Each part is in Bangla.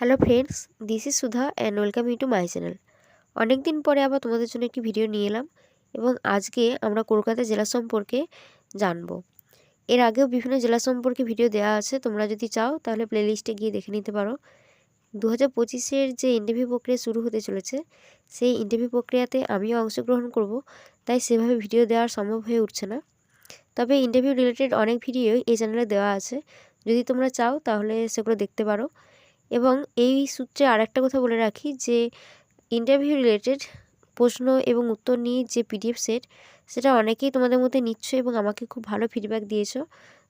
Hello friends this is Sudha and welcome you to my channel অনেক দিন পরে আবার তোমাদের জন্য একটি ভিডিও নিয়ে এলাম এবং আজকে আমরা কলকাতা জেলা সম্পর্কে জানব। এর আগেও বিভিন্ন জেলা সম্পর্কে ভিডিও দেওয়া আছে, তোমরা যদি চাও তাহলে প্লেলিস্টে গিয়ে দেখে নিতে পারো। দু হাজার পঁচিশের যে ইন্টারভিউ প্রক্রিয়া শুরু হতে চলেছে, সেই ইন্টারভিউ প্রক্রিয়াতে আমিও অংশগ্রহণ করব, তাই সেভাবে ভিডিও দেওয়া সম্ভব হয়ে উঠছে না। তবে ইন্টারভিউ রিলেটেড অনেক ভিডিওই এই চ্যানেলে দেওয়া আছে, যদি তোমরা চাও তাহলে সেগুলো দেখতে পারো। এবং এই সূত্রে আরেকটা কথা বলে রাখি যে ইন্টারভিউ রিলেটেড প্রশ্ন এবং উত্তর নিয়ে যে পিডিএফ সেট সেটা অনেকেই তোমাদের মধ্যে নিচ্ছ এবং আমাকে খুব ভালো ফিডব্যাক দিয়েছ।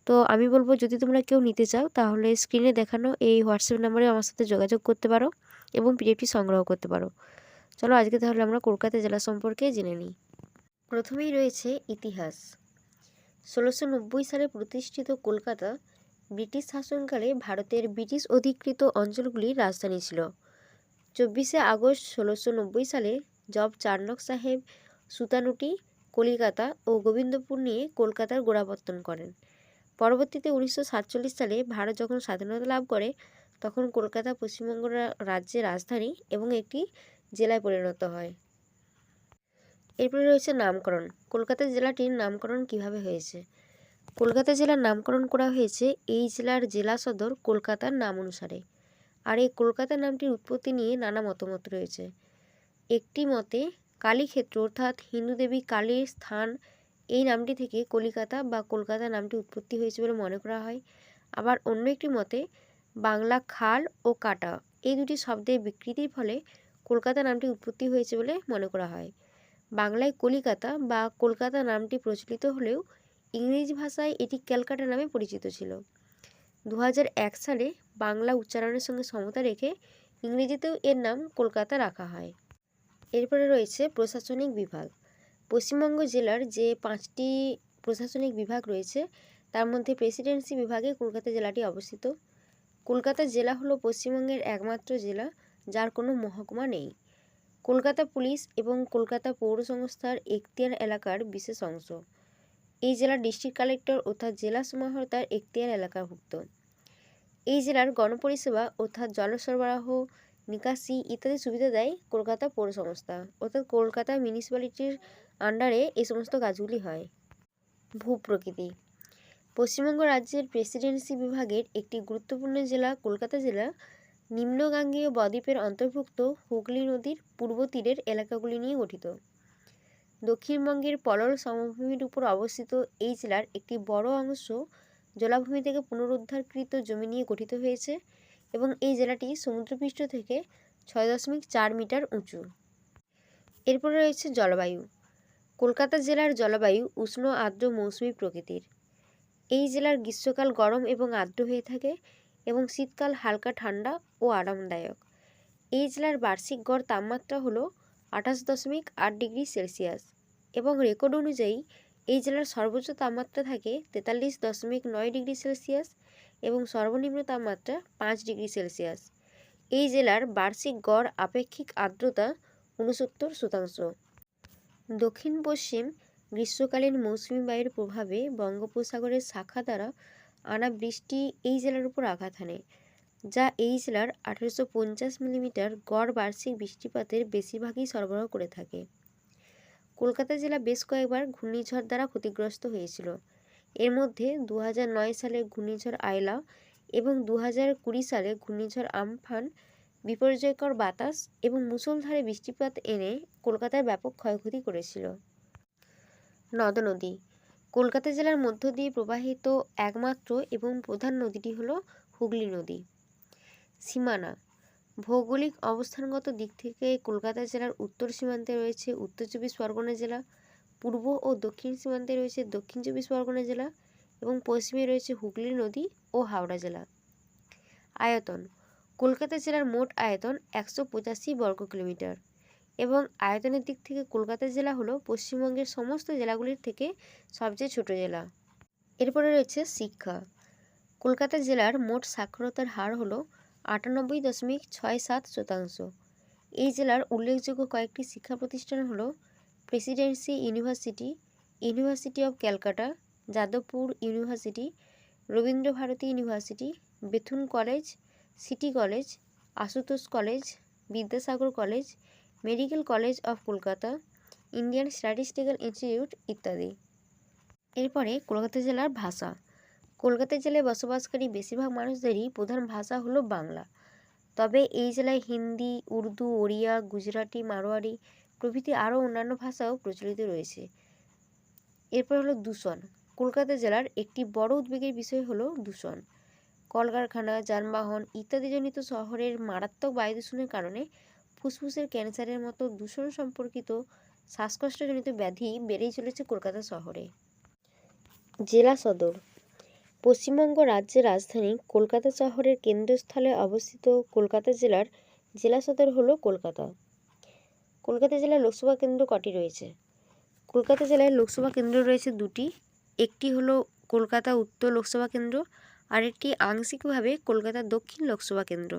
তো আমি বলব, যদি তোমরা কেউ নিতে চাও, তাহলে স্ক্রিনে দেখানো এই হোয়াটসঅ্যাপ নাম্বারে আমার সাথে যোগাযোগ করতে পারো এবং পিডিএফটি সংগ্রহ করতে পারো। চলো, আজকে তাহলে আমরা কলকাতা জেলা সম্পর্কে জেনে নিই। প্রথমেই রয়েছে ইতিহাস। ষোলোশো সালে প্রতিষ্ঠিত কলকাতা ব্রিটিশ শাসনকালে ভারতের ব্রিটিশ অধিকৃত অঞ্চলগুলির রাজধানী ছিল। চব্বিশে আগস্ট ষোলোশো নব্বই সালে জব চার্নক সাহেব সুতানুটি, কলিকাতা ও গোবিন্দপুর নিয়ে কলকাতার গোড়াপত্তন করেন। পরবর্তীতে উনিশশো সাতচল্লিশ সালে ভারত যখন স্বাধীনতা লাভ করে, তখন কলকাতা পশ্চিমবঙ্গ রাজ্যের রাজধানী এবং একটি জেলায় পরিণত হয়। এরপরে রয়েছে নামকরণ। কলকাতা জেলাটির নামকরণ কীভাবে হয়েছে? কলকাতা জেলার নামকরণ করা হয়েছে এই জেলার জেলা সদর কলকাতার নাম অনুসারে। আর এই কলকাতা নামটির উৎপত্তি নিয়ে নানা মতামত রয়েছে। একটি মতে, কালীক্ষেত্র অর্থাৎ হিন্দু দেবী কালীর স্থান, এই নামটি থেকে কলিকাতা বা কলকাতা নামটি উৎপত্তি হয়েছে বলে মনে করা হয়। আবার অন্য একটি মতে, বাংলা খাল ও কাটা, এই দুটি শব্দের বিকৃতির ফলে কলকাতা নামটি উৎপত্তি হয়েছে বলে মনে করা হয়। বাংলায় কলিকাতা বা কলকাতা নামটি প্রচলিত হলেও ইংরেজি ভাষায় এটি ক্যালকাটা নামে পরিচিত ছিল। দু হাজার এক সালে বাংলা উচ্চারণের সঙ্গে সমতা রেখে ইংরেজিতেও এর নাম কলকাতা রাখা হয়। এরপরে রয়েছে প্রশাসনিক বিভাগ। পশ্চিমবঙ্গ জেলার যে পাঁচটি প্রশাসনিক বিভাগ রয়েছে, তার মধ্যে প্রেসিডেন্সি বিভাগে কলকাতা জেলাটি অবস্থিত। কলকাতা জেলা হলো পশ্চিমবঙ্গের একমাত্র জেলা, যার কোনো মহকুমা নেই। কলকাতা পুলিশ এবং কলকাতা পৌর সংস্থার এখতিয়ার এলাকার বিশেষ অংশ। এই জেলার ডিস্ট্রিক্ট কালেক্টর অর্থাৎ জেলা সমাহর্তার এখতিয়ার এলাকাভুক্ত। এই জেলার গণপরিষেবা অর্থাৎ জল সরবরাহ, নিকাশি ইত্যাদি সুবিধা দেয় কলকাতা পৌরসংস্থা, অর্থাৎ কলকাতা মিউনিসিপ্যালিটির আন্ডারে এই সমস্ত কাজগুলি হয়। ভূপ্রকৃতি। পশ্চিমবঙ্গ রাজ্যের প্রেসিডেন্সি বিভাগের একটি গুরুত্বপূর্ণ জেলা কলকাতা জেলা, নিম্নগাঙ্গেয় বদ্বীপের অন্তর্ভুক্ত হুগলি নদীর পূর্ব তীরের এলাকাগুলি নিয়ে গঠিত। দক্ষিণবঙ্গের পলল সমভূমির উপর অবস্থিত এই জেলার একটি বড় অংশ জলাভূমি থেকে পুনরুদ্ধারকৃত জমি নিয়ে গঠিত হয়েছে এবং এই জেলাটি সমুদ্রপৃষ্ঠ থেকে ছয় দশমিক চার মিটার উঁচু। এরপরে রয়েছে জলবায়ু। কলকাতা জেলার জলবায়ু উষ্ণ, আর্দ্র মৌসুমি প্রকৃতির। এই জেলার গ্রীষ্মকাল গরম এবং আর্দ্র হয়ে থাকে এবং শীতকাল হালকা ঠান্ডা ও আরামদায়ক। এই জেলার বার্ষিক গড় তাপমাত্রা হলো আঠাশ দশমিক আট ডিগ্রি সেলসিয়াস এবং রেকর্ড অনুযায়ী এই জেলার সর্বোচ্চ তাপমাত্রা থাকে তেতাল্লিশ দশমিক নয় ডিগ্রি সেলসিয়াস এবং সর্বনিম্ন তাপমাত্রা পাঁচ ডিগ্রি সেলসিয়াস। এই জেলার বার্ষিক গড় আপেক্ষিক আর্দ্রতা উনসত্তর শতাংশ। দক্ষিণ পশ্চিম গ্রীষ্মকালীন মৌসুমি বায়ুর প্রভাবে বঙ্গোপসাগরের শাখা দ্বারা আনা বৃষ্টি এই জেলার উপর আঘাত হানে। যা এই জেলার আঠেরোশো পঞ্চাশ মিলিমিটার গড় বার্ষিক বৃষ্টিপাতের বেশিরভাগই সরবরাহ করে থাকে। কলকাতা জেলা বেশ কয়েকবার ঘূর্ণিঝড় দ্বারা ক্ষতিগ্রস্ত হয়েছিল। এর মধ্যে দু নয় সালে ঘূর্ণিঝড় আয়লা এবং দু কুড়ি সালে ঘূর্ণিঝড় আমফান, বিপর্যয়কর বাতাস এবং মুষলধারে বৃষ্টিপাত এনে কলকাতায় ব্যাপক ক্ষয়ক্ষতি করেছিল। নদ নদী। কলকাতা জেলার মধ্য দিয়ে প্রবাহিত একমাত্র এবং প্রধান নদীটি হল হুগলি নদী। সীমানা। ভৌগোলিক অবস্থানগত দিক থেকে কলকাতা জেলার উত্তর সীমান্তে রয়েছে উত্তর চব্বিশ পরগনা জেলা, পূর্ব ও দক্ষিণ সীমান্তে রয়েছে দক্ষিণ চব্বিশ পরগনা জেলা এবং পশ্চিমে রয়েছে হুগলি নদী ও হাওড়া জেলা। আয়তন, কলকাতা জেলার মোট আয়তন একশো পঁচাশি বর্গ কিলোমিটার এবং আয়তনের দিক থেকে কলকাতা জেলা হলো পশ্চিমবঙ্গের সমস্ত জেলাগুলির থেকে সবচেয়ে ছোট জেলা। এরপরে রয়েছে শিক্ষা, কলকাতা জেলার মোট সাক্ষরতার হার হলো আটানব্বই দশমিক ছয় সাত শতাংশ। এই জেলার উল্লেখযোগ্য কয়েকটি শিক্ষা প্রতিষ্ঠান হলো Presidency University University of Calcutta, Jadavpur University, Rabindra Bharati University, Bethune College, City College, Ashutosh College, Vidyasagar College, Medical College of Kolkata, Indian Statistical Institute ইত্যাদি। এরপরে কলকাতা জেলার ভাষা। কলকাতা জেলায় বসবাসকারী বেশিরভাগ মানুষদেরই প্রধান ভাষা হলো বাংলা। তবে এই জেলায় হিন্দি, উর্দু, ওড়িয়া, গুজরাটি, মারোয়ারি প্রভৃতি আরও অন্যান্য ভাষাও প্রচলিত রয়েছে। এরপর হলো দূষণ। কলকাতা জেলার একটি বড় উদ্বেগের বিষয় হলো দূষণ। কলকারখানা, যানবাহন ইত্যাদিজনিত শহরের মারাত্মক বায়ু দূষণের কারণে ফুসফুসের ক্যান্সারের মতো দূষণ সম্পর্কিত শ্বাসকষ্টজনিত ব্যাধি বেড়েই চলেছে কলকাতা শহরে। জেলা সদর। পশ্চিমবঙ্গ রাজ্যের রাজধানী কলকাতা শহরের কেন্দ্রস্থলে অবস্থিত কলকাতা জেলার জেলা সদর হলো কলকাতা। কলকাতা জেলার লোকসভা কেন্দ্র কটি রয়েছে? কলকাতা জেলায় লোকসভা কেন্দ্র রয়েছে দুটি। একটি হলো কলকাতা উত্তর লোকসভা কেন্দ্র, আর একটি আংশিকভাবে কলকাতা দক্ষিণ লোকসভা কেন্দ্র।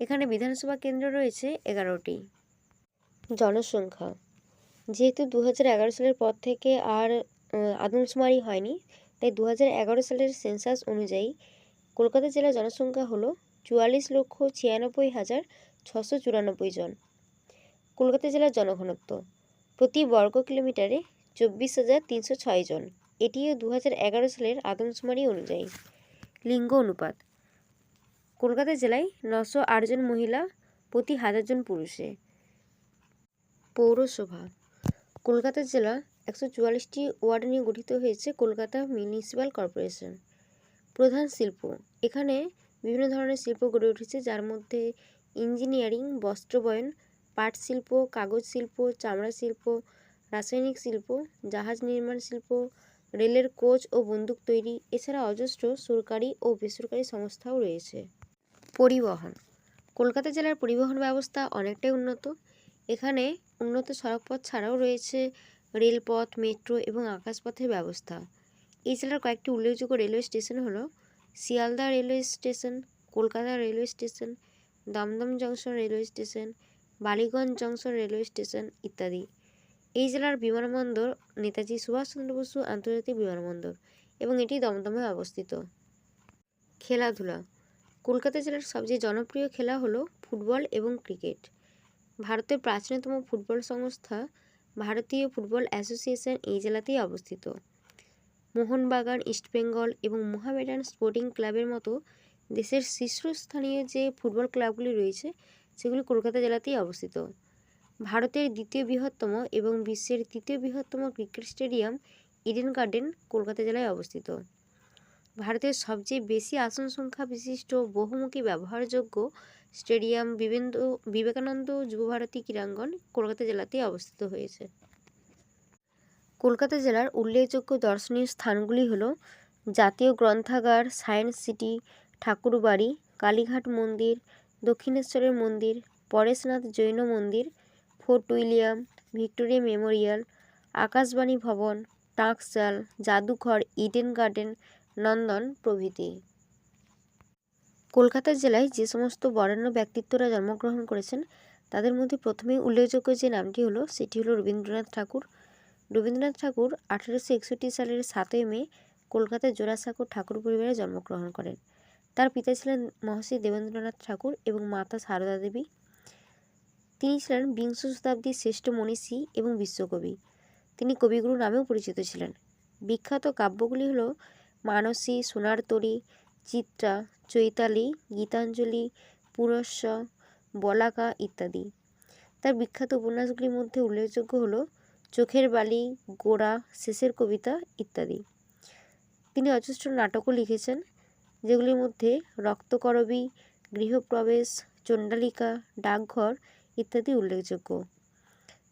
এখানে বিধানসভা কেন্দ্র রয়েছে এগারোটি। জনসংখ্যা। যেহেতু দু হাজার এগারো সালের পর থেকে আর আদমশুমারি হয়নি তাই দু হাজার এগারো সালের সেন্সাস অনুযায়ী কলকাতা জেলার জনসংখ্যা হলো চুয়াল্লিশ লক্ষ ছিয়ানব্বই হাজার ছশো চুরানব্বই জন। কলকাতা জেলার জনঘনত্ব, প্রতি বর্গ কিলোমিটারে চব্বিশ হাজার তিনশো ছয় জন। এটিও দু এগারো সালের আদমশুমারি অনুযায়ী। লিঙ্গ অনুপাত, কলকাতা জেলায় নশো আটজন মহিলা, প্রতি হাজার জন পুরুষে। পৌরসভা, কলকাতা জেলা একশো চুয়াল্লিশটি ওয়ার্ড নিয়ে গঠিত হয়েছে কলকাতা মিউনিসিপ্যাল কর্পোরেশন। প্রধান শিল্প। এখানে বিভিন্ন ধরনের শিল্প গড়ে উঠেছে, যার মধ্যে ইঞ্জিনিয়ারিং, বস্ত্রবয়ন, পাট শিল্প, কাগজ শিল্প, চামড়া শিল্প, রাসায়নিক শিল্প, জাহাজ নির্মাণ শিল্প, রেলের কোচ ও বন্দুক তৈরি, এছাড়া অজস্র সরকারি ও বেসরকারি সংস্থাও রয়েছে। পরিবহন। কলকাতা জেলার পরিবহন ব্যবস্থা অনেকটাই উন্নত। এখানে উন্নত সড়কপথ ছাড়াও রয়েছে রেলপথ, মেট্রো এবং আকাশপথের ব্যবস্থা। এই জেলার কয়েকটি উল্লেখযোগ্য রেলওয়ে স্টেশন হলো Sealdah railway station, Kolkata railway station, Dum Dum junction railway station, Ballygunge junction railway station ইত্যাদি। এই জেলার বিমানবন্দর নেতাজি সুভাষচন্দ্র বসু আন্তর্জাতিক বিমানবন্দর এবং এটি দমদমে অবস্থিত। খেলাধুলা। কলকাতা জেলার সবচেয়ে জনপ্রিয় খেলা হলো ফুটবল এবং ক্রিকেট। ভারতের প্রাচীনতম ফুটবল সংস্থা ভারতীয় ফুটবল অ্যাসোসিয়েশন এই জেলাতেই অবস্থিত। মোহনবাগান ইস্টবেঙ্গল এবং মোহামেডান স্পোর্টিং ক্লাবের মতো দেশের শীর্ষস্থানীয় যে ফুটবল ক্লাবগুলি রয়েছে, সেগুলি কলকাতা জেলাতেই অবস্থিত। ভারতের দ্বিতীয় বৃহত্তম এবং বিশ্বের তৃতীয় বৃহত্তম cricket stadium Eden Garden Kolkata জেলায় অবস্থিত। ভারতের সবচেয়ে বেশি আসন সংখ্যা বিশিষ্ট বহুমুখী ব্যবহারযোগ্য স্টেডিয়াম বিবেন্দ্র বিবেকানন্দ যুবভারতী ক্রীড়াঙ্গন কলকাতা জেলাতেই অবস্থিত হয়েছে। কলকাতা জেলার উল্লেখযোগ্য দর্শনীয় স্থানগুলি হলো জাতীয় গ্রন্থাগার, সায়েন্স সিটি, ঠাকুরবাড়ি, কালীঘাট মন্দির, দক্ষিণেশ্বরের মন্দির, পরেশনাথ জৈন মন্দির, Fort William, Victoria Memorial, Akashvani Bhavan টাঁকশাল জাদুঘর, ইডেন গার্ডেন, নন্দন প্রভৃতি। কলকাতা জেলায় যে সমস্ত বরেণ্য ব্যক্তিত্বরা জন্মগ্রহণ করেছেন, তাদের মধ্যে প্রথমেই উল্লেখযোগ্য যে নামটি হলো, সেটি হলো রবীন্দ্রনাথ ঠাকুর। রবীন্দ্রনাথ ঠাকুর আঠেরোশো একষট্টি সালের সাতই মে কলকাতার জোড়াসাঁকোর ঠাকুর পরিবারে জন্মগ্রহণ করেন। তার পিতা ছিলেন মহর্ষি দেবেন্দ্রনাথ ঠাকুর এবং মাতা সারদা দেবী। তিনি ছিলেন বিংশ শতাব্দীর শ্রেষ্ঠ মনীষী এবং বিশ্বকবি। তিনি কবিগুরু নামেও পরিচিত ছিলেন। বিখ্যাত কাব্যগুলি হলো, মানসী সোনার তরী চিত্রা চৈতালি, গীতাঞ্জলি পুরস্ব বলাকা ইত্যাদি। তার বিখ্যাত উপন্যাসগুলির মধ্যে উল্লেখযোগ্য হলো চোখের বালি, গোড়া, শেষের কবিতা ইত্যাদি। তিনি অজস্র নাটকও লিখেছেন, যেগুলির মধ্যে রক্তকরবী, গৃহপ্রবেশ, চণ্ডালিকা, ডাকঘর ইত্যাদি উল্লেখযোগ্য।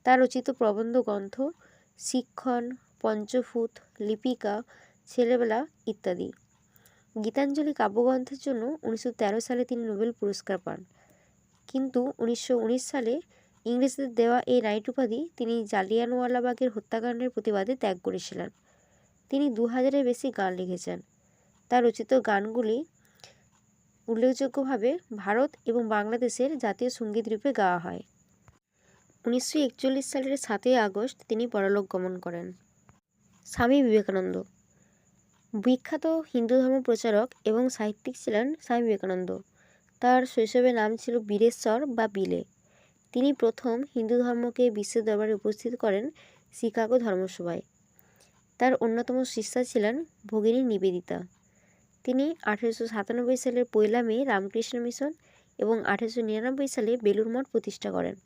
তার রচিত প্রবন্ধ গ্রন্থ শিক্ষণ পঞ্চফুট লিপিকা, ছেলেবেলা ইত্যাদি। গীতাঞ্জলি কাব্যগ্রন্থের জন্য উনিশশো তেরো সালে তিনি নোবেল পুরস্কার পান। কিন্তু উনিশশো উনিশ সালে ইংরেজদের দেওয়া এই নাইট উপাধি তিনি জালিয়ানওয়ালাবাগের হত্যাকাণ্ডের প্রতিবাদে ত্যাগ করেছিলেন। তিনি দু হাজারের বেশি গান লিখেছেন। তার রচিত গানগুলি উল্লেখযোগ্যভাবে ভারত এবং বাংলাদেশের জাতীয় সংগীত রূপে গাওয়া হয়। উনিশশো একচল্লিশ সালের সাতই আগস্ট তিনি পরলোক গমন করেন। স্বামী বিবেকানন্দ বিখ্যাত হিন্দু ধর্ম প্রচারক এবং সাহিত্যিক ছিলেন স্বামী বিবেকানন্দ। তার শৈশবের নাম ছিল বীরেশ্বর বা বিলে। তিনি প্রথম হিন্দু ধর্মকে বিশ্বের দরবারে উপস্থিত করেন শিকাগো ধর্মসভায়। তার অন্যতম শিষ্যা ছিলেন ভগিনী নিবেদিতা। তিনি আঠেরোশো সাতানব্বই সালের পয়লা মে রামকৃষ্ণ মিশন এবং আঠেরোশো নিরানব্বই সালে বেলুর মঠ প্রতিষ্ঠা করেন।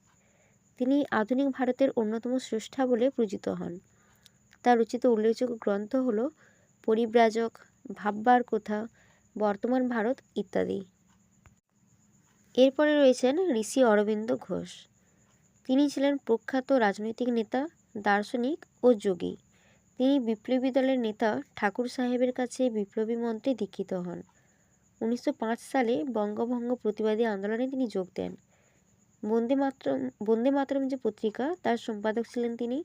তিনি আধুনিক ভারতের অন্যতম স্রষ্টা বলে পূজিত হন। তার রচিত উল্লেখযোগ্য গ্রন্থ হল পরিব্রাজক, ভাববার কথা, বর্তমান ভারত ইত্যাদি। এরপরে রয়েছেন ঋষি অরবিন্দ ঘোষ। তিনি ছিলেন প্রখ্যাত রাজনৈতিক নেতা, দার্শনিক ও যোগী। তিনি বিপ্লবী দলের নেতা, ঠাকুর সাহেবের কাছে বিপ্লবী মন্ত্রে দীক্ষিত হন। উনিশশো পাঁচ সালে বঙ্গভঙ্গ প্রতিবাদী আন্দোলনে তিনি যোগ দেন। বন্দে মাতরম বন্দে মাতরম যে পত্রিকা, তার সম্পাদক ছিলেন তিনি।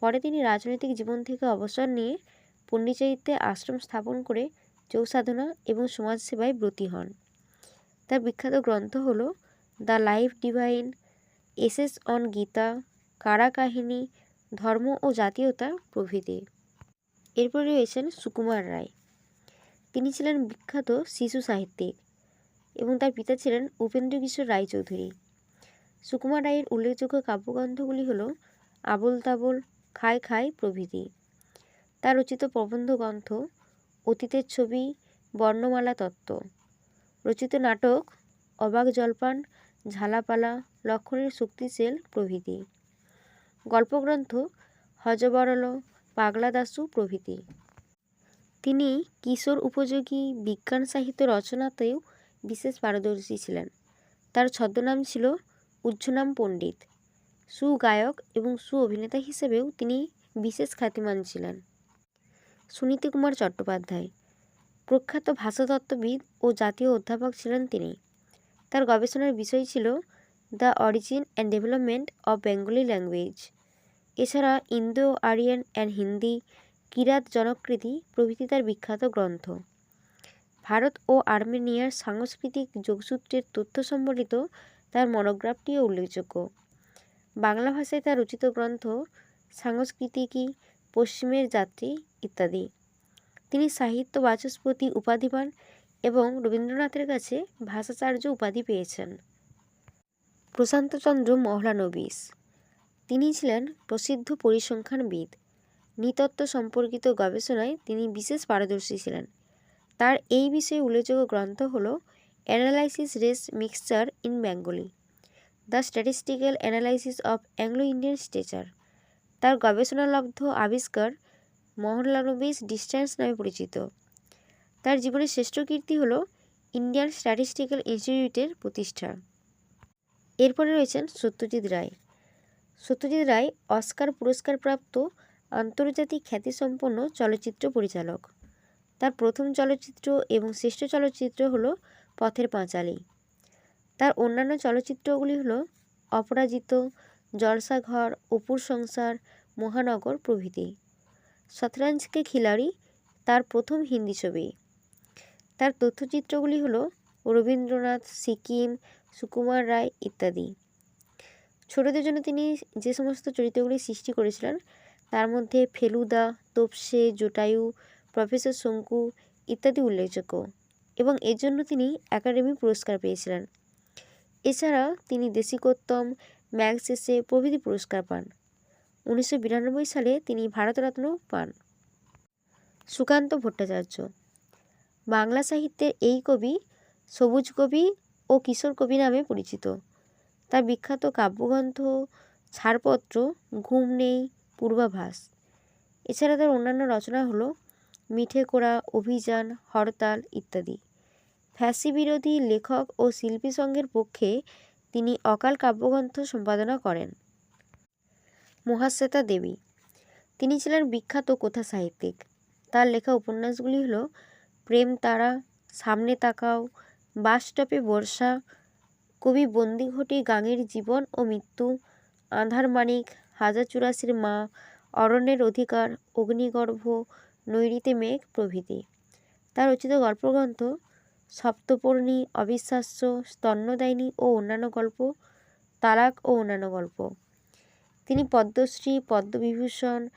পরে তিনি রাজনৈতিক জীবন থেকে অবসর নিয়ে পণ্ডিচারিতে আশ্রম স্থাপন করে চৌসাধনা এবং সমাজসেবায় ব্রতী হন। তার বিখ্যাত গ্রন্থ হল the Life Divine Essays on Gita, Kara Kahini, ধর্ম ও জাতীয়তা প্রভৃতি। এরপর রয়েছেন সুকুমার রায়। তিনি ছিলেন বিখ্যাত শিশু সাহিত্যিক এবং তার পিতা ছিলেন উপেন্দ্র কিশোর রায়চৌধুরী। সুকুমার রায়ের উল্লেখযোগ্য কাব্যগ্রন্থগুলি হল আবল তাবল খায় খায় প্রভৃতি। তার রচিত প্রবন্ধ গ্রন্থ অতীতের ছবি, বর্ণমালা তত্ত্ব। রচিত নাটক, অবাক জলপান, ঝালাপালা, লক্ষণের শক্তিশীল প্রভৃতি। গল্পগ্রন্থ হজবরল পাগলা দাসু প্রভৃতি। তিনি কিশোর উপযোগী বিজ্ঞান সাহিত্য রচনাতেও বিশেষ পারদর্শী ছিলেন। তার ছদ্মনাম ছিল উজ্জনাম পণ্ডিত। সুগায়ক এবং সু অভিনেতা হিসেবেও তিনি বিশেষ খ্যাতিমান ছিলেন। সুনীতি কুমার চট্টোপাধ্যায়। প্রখ্যাত ভাষাতত্ত্ববিদ ও জাতীয় অধ্যাপক ছিলেন তিনি। তার গবেষণার বিষয় ছিল the Origin and Development of Bengali Language এছাড়া Indo Aryan and Hindi, Kirata Janakriti প্রভৃতি তার বিখ্যাত গ্রন্থ। ভারত ও আর্মেনিয়ার সাংস্কৃতিক যোগসূত্রের তথ্য সম্বলিত তার মনোগ্রাফটিও উল্লেখযোগ্য। বাংলা ভাষায় তার রচিত গ্রন্থ সাংস্কৃতিকী পশ্চিমের যাত্রী ইত্যাদি। তিনি সাহিত্য বাচস্পতি উপাধি পান এবং রবীন্দ্রনাথের কাছে ভাষাচার্য উপাধি পেয়েছেন। প্রশান্তচন্দ্র মহলানবিশ তিনি ছিলেন প্রসিদ্ধ পরিসংখ্যানবিদ। নৃতত্ত্ব সম্পর্কিত গবেষণায় তিনি বিশেষ পারদর্শী ছিলেন। তার এই বিষয়ে উল্লেখযোগ্য গ্রন্থ হল analysis race mixture in Bengali, the statistical analysis of Anglo Indian stature. তার গবেষণালব্ধ আবিষ্কার মহল্লানবিস ডিস্ট্যান্স নামে পরিচিত। তার জীবনের শ্রেষ্ঠ কীর্তি হল ইন্ডিয়ান স্ট্যাটিস্টিক্যাল ইনস্টিটিউটের প্রতিষ্ঠা। এরপরে রয়েছেন সত্যজিৎ রায়। সত্যজিৎ রায় অস্কার পুরস্কারপ্রাপ্ত আন্তর্জাতিক খ্যাতিসম্পন্ন চলচ্চিত্র পরিচালক। তার প্রথম চলচ্চিত্র এবং শ্রেষ্ঠ চলচ্চিত্র হল পথের পাঁচালী। তার অন্যান্য চলচ্চিত্রগুলি হল অপরাজিত, জলসাঘর, অপুর সংসার, মহানগর প্রভৃতি। শতরঞ্জকে খিলাড়ি, তার প্রথম হিন্দি ছবি। তার তথ্যচিত্রগুলি হল রবীন্দ্রনাথ, সিকিম, সুকুমার রায় ইত্যাদি। ছোটদের জন্য তিনি যে সমস্ত চরিত্রগুলি সৃষ্টি করেছিলেন, তার মধ্যে ফেলুদা, তোপসে, জোটায়ু, প্রফেসর শঙ্কু ইত্যাদি উল্লেখযোগ্য এবং এর জন্য তিনি একাডেমি পুরস্কার পেয়েছিলেন। এছাড়া তিনি দেশিকোত্তম ম্যাগসেসে প্রভৃতি পুরস্কার পান। উনিশশো বিরানব্বই সালে তিনি ভারতরত্ন পান। সুকান্ত ভট্টাচার্য। বাংলা সাহিত্যের এই কবি সবুজ কবি ও কিশোর কবি নামে পরিচিত। তার বিখ্যাত কাব্যগ্রন্থ, ছাড়পত্র, ঘুম নেই, পূর্বাভাস। এছাড়া তার অন্যান্য রচনা হলো মিঠে কোড়া, অভিযান, হরতাল ইত্যাদি। ফ্যাসি বিরোধী লেখক ও শিল্পী সংঘের পক্ষে তিনি অকাল কাব্যগ্রন্থ সম্পাদনা করেন। মহাশ্বেতা দেবী। তিনি ছিলেন বিখ্যাত কথা সাহিত্যিক। তার লেখা উপন্যাসগুলি হলো প্রেম তারা, সামনে তাকাও বাসস্টপে বর্ষা, কবি বন্দিঘটি, গাঙের জীবন ও মৃত্যু আধার মানিক, হাজার চুরাশির মা, অরণ্যের অধিকার, অগ্নিগর্ভ নৈরিতে মেঘ প্রভৃতি। তার রচিত গল্পগ্রন্থ সপ্তপর্ণী, অবিশ্বাস্য, স্তন্যদায়িনী ও অন্যান্য গল্প, তালাক ও অন্যান্য গল্প। তিনি পদ্মশ্রী, পদ্মবিভূষণ,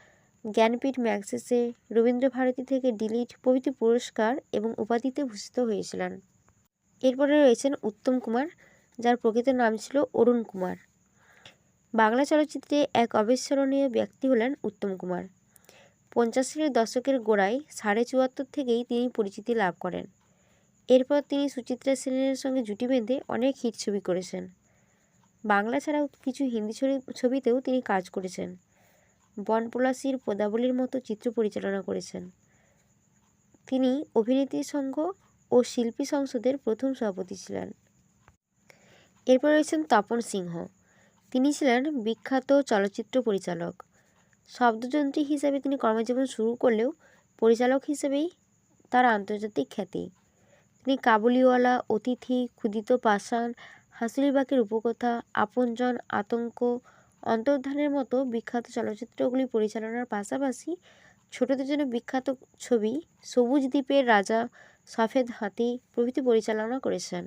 জ্ঞানপীঠ ম্যাগসেসে রবীন্দ্রভারতী থেকে ডিলিট প্রভৃতি পুরস্কার এবং উপাধিতে ভূষিত হয়েছিলেন। এরপরে রয়েছেন উত্তম কুমার, যার প্রকৃত নাম ছিল অরুণ কুমার। বাংলা চলচ্চিত্রে এক অবিস্মরণীয় ব্যক্তি হলেন উত্তম কুমার। পঞ্চাশের দশকের গোড়ায় সাড়ে চুয়াত্তর থেকেই তিনি পরিচিতি লাভ করেন। এরপর তিনি সুচিত্রা সেনের সঙ্গে জুটি বেঁধে অনেক হিট ছবি করেছেন। বাংলা ছাড়াও কিছু হিন্দি ছবিতেও তিনি কাজ করেছেন। বনপলাশির পদাবলীর মতো চিত্র পরিচালনা করেছেন। তিনি অভিনেত্রী সংঘ ও শিল্পী সংসদের প্রথম সভাপতি ছিলেন। এরপর রয়েছেন তপন সিংহ। তিনি ছিলেন বিখ্যাত চলচ্চিত্র পরিচালক। শব্দযন্ত্রী হিসাবে তিনি কর্মজীবন শুরু করলেও পরিচালক হিসেবেই তার আন্তর্জাতিক খ্যাতি। তিনি কাবুলিওয়ালা, অতিথি, ক্ষুদিত পাষাণ হাসিলিবাকের উপকথা, আপনজন, আতঙ্ক, অন্তর্ধানের মতো বিখ্যাত চলচ্চিত্রগুলি পরিচালনার পাশাপাশি ছোটদের জন্য বিখ্যাত ছবি সবুজ দ্বীপের রাজা সফেদ হাতি প্রভৃতি পরিচালনা করেছেন।